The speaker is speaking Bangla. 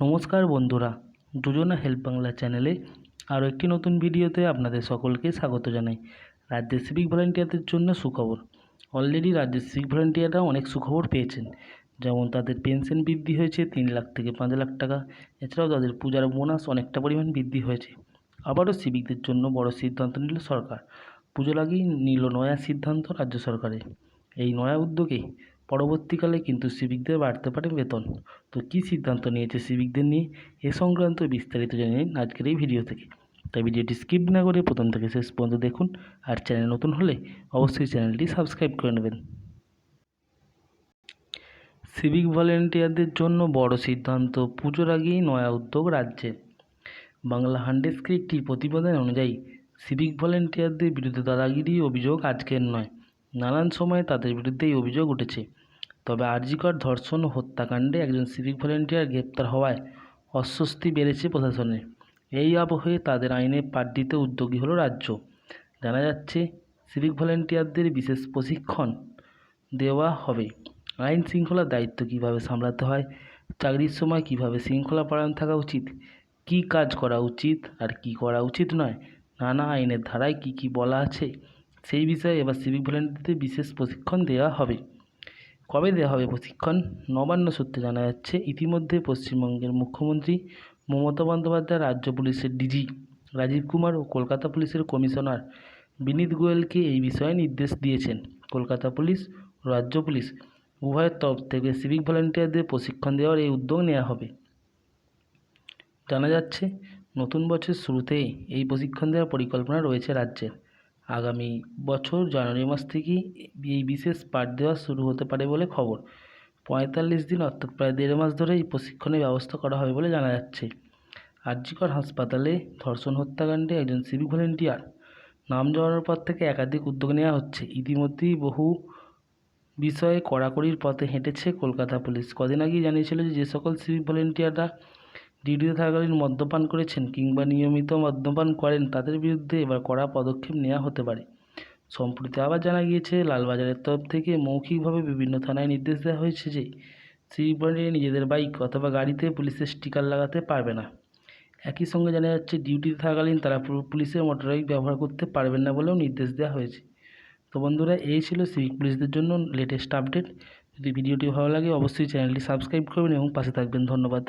নমস্কার বন্ধুরা যোজনা হেল্প বাংলা চ্যানেলে আরও একটি নতুন ভিডিওতে আপনাদের সকলকে স্বাগত জানাই। রাজ্যের সিভিক ভলেন্টিয়ারদের জন্য সুখবর। অলরেডি রাজ্যের সিভিক ভলেন্টিয়াররা অনেক সুখবর পেয়েছেন। যেমন তাদের পেনশন বৃদ্ধি হয়েছে তিন লাখ থেকে পাঁচ লাখ টাকা। এছাড়াও তাদের পূজার বোনাস অনেকটা পরিমাণ বৃদ্ধি হয়েছে। আবারও সিভিকদের জন্য বড় সিদ্ধান্ত নিল সরকার। পুজো আগেই নিল নয়া সিদ্ধান্ত রাজ্য সরকারের। এই নয়া উদ্যোগে পরবর্তীকালে কিন্তু সিভিকদের বাড়তে পারে বেতন। তো কী সিদ্ধান্ত নিয়েছে সিভিকদের নিয়ে? এ সংক্রান্ত বিস্তারিত জেনে নিন আজকের এই ভিডিও থেকে। তাই ভিডিওটি স্কিপ না করে প্রথম থেকে শেষ পর্যন্ত দেখুন। আর চ্যানেল নতুন হলে অবশ্যই চ্যানেলটি সাবস্ক্রাইব করে নেবেন। সিভিক ভলেন্টিয়ারদের জন্য বড় সিদ্ধান্ত পুজোর আগেই নয়া উদ্যোগ রাজ্যে। বাংলা হান্ডেস্কের প্রতিবেদন অনুযায়ী সিভিক ভলেন্টিয়ারদের বিরুদ্ধে দাদাগিরি অভিযোগ আজকের নয়। নানান সময়ে তাদের বিরুদ্ধে এই অভিযোগ উঠেছে। তবে আরজিকর ধর্ষণ ও হত্যাকাণ্ডে একজন সিভিক ভলেন্টিয়ার গ্রেপ্তার হওয়ায় অস্বস্তি বেড়েছে প্রশাসনে। এই আবহে তাদের আইনে পাঠ দিতে উদ্যোগী হলো রাজ্য। জানা যাচ্ছে, সিভিক ভলেন্টিয়ারদের বিশেষ প্রশিক্ষণ দেওয়া হবে। আইন শৃঙ্খলার দায়িত্ব কীভাবে সামলাতে হয়, চাকরির সময় কীভাবে শৃঙ্খলা পরায়ণ থাকা উচিত, কী কাজ করা উচিত আর কী করা উচিত নয়, নানা আইনের ধারায় কী কী বলা আছে সেই বিষয়ে এবার সিভিক ভলেন্টিয়ারদের বিশেষ প্রশিক্ষণ দেওয়া হবে। কবে দেওয়া হবে প্রশিক্ষণ? নবান্ন সূত্রে জানা যাচ্ছে, ইতিমধ্যে পশ্চিমবঙ্গের মুখ্যমন্ত্রী মমতা বন্দ্যোপাধ্যায়, রাজ্য পুলিশের ডিজি রাজীব কুমার ও কলকাতা পুলিশের কমিশনার বিনীত গোয়েলকে এই বিষয়ে নির্দেশ দিয়েছেন। কলকাতা পুলিশ রাজ্য পুলিশ উভয়ের তরফ থেকে সিভিক ভলেন্টিয়ারদের প্রশিক্ষণ দেওয়ার এই উদ্যোগ নেওয়া হবে। জানা যাচ্ছে, নতুন বছর শুরুতেই এই প্রশিক্ষণ দেওয়ার পরিকল্পনা রয়েছে রাজ্যের। আগামী বছর জানুয়ারি মাস থেকেই এই বিশেষ পাঠ দেওয়া শুরু হতে পারে বলে খবর। পঁয়তাল্লিশ দিন অর্থাৎ প্রায় দেড় মাস ধরে এই প্রশিক্ষণের ব্যবস্থা করা হবে বলে জানা যাচ্ছে। আরজিকর হাসপাতালে ধর্ষণ হত্যাকাণ্ডে একজন সিভিক ভলেন্টিয়ার। নাম জড়ানোর পর থেকে একাধিক উদ্যোগ নেওয়া হচ্ছে। ইতিমধ্যেই বহু বিষয়ে কড়াকড়ির পথে হেঁটেছে কলকাতা পুলিশ। কদিন আগেই জানিয়েছিল যে যে সকল সিভিক ভলেন্টিয়াররা ডিউটিতে থাকাকালীন মদ্যপান করেছেন কিংবা নিয়মিত মদ্যপান করেন, তাদের বিরুদ্ধে এবার কড়া পদক্ষেপ নেওয়া হতে পারে। সম্প্রতি আবার জানা গিয়েছে, লালবাজারের তরফ থেকে মৌখিকভাবে বিভিন্ন থানায় নির্দেশ দেওয়া হয়েছে যে ভলেন্টিয়ার নিজেদের বাইক অথবা গাড়িতে পুলিশের স্টিকার লাগাতে পারবে না। একই সঙ্গে জানা যাচ্ছে, ডিউটিতে থাকাকালীন তারা পুলিশের মোটরবাইক ব্যবহার করতে পারবেন না বলেও নির্দেশ দেওয়া হয়েছে। তো বন্ধুরা, এই ছিল সিভিক পুলিশদের জন্য লেটেস্ট আপডেট যদি ভিডিওটি ভালো লাগে, অবশ্যই চ্যানেলটি সাবস্ক্রাইব করবেন এবং পাশে থাকবেন। ধন্যবাদ।